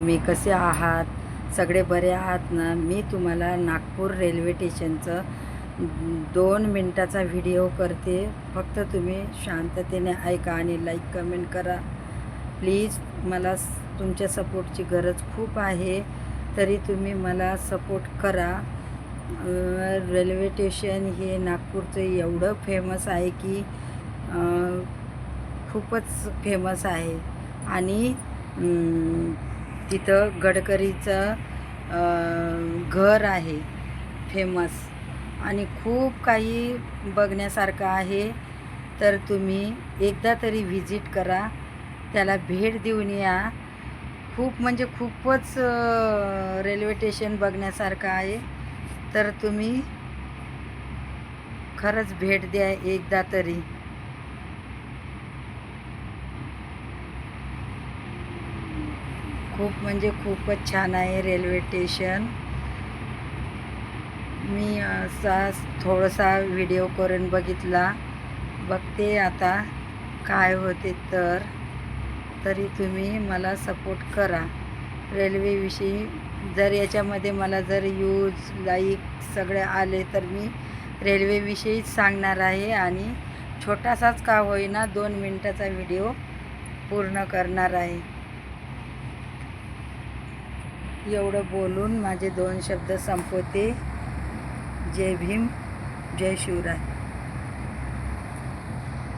तुम्ही कसे आहात? सगळे बरे आहात ना? मी तुम्हाला नागपूर रेल्वे स्टेशनचं दोन मिनटाचा व्हिडिओ करते. फक्त तुम्ही शांततेने ऐका आणि लाईक कमेंट करा. प्लीज मला स- तुमच्या सपोर्टची गरज खूप आहे. तरी तुम्ही मला सपोर्ट करा. रेल्वे स्टेशन हे नागपूरचं एवढं फेमस आहे की खूपच फेमस आहे. आणि तिथं गडकरीचं घर आहे फेमस आणि खूप काही बघण्यासारखं आहे. तर तुम्ही एकदा तरी व्हिजिट करा. त्याला भेट देऊन या. खूप म्हणजे खूपच रेल्वे स्टेशन बघण्यासारखं आहे. तर तुम्ही खरंच भेट द्या एकदा तरी. खूप म्हणजे खूपच छान आहे रेल्वे स्टेशन. मी असा थोडासा व्हिडिओ करून बघितला. बघते आता काय होते तर. तरी तुम्ही मला सपोर्ट करा. रेल्वेविषयी जर याच्यामध्ये मला जर यूज लाईक सगळे आले तर मी रेल्वेविषयीच सांगणार आहे आणि छोटासाच का होईना दोन मिनटाचा व्हिडिओ पूर्ण करणार आहे. एवढं बोलून माझे दोन शब्द संपवते. जय भीम जय शिवराय.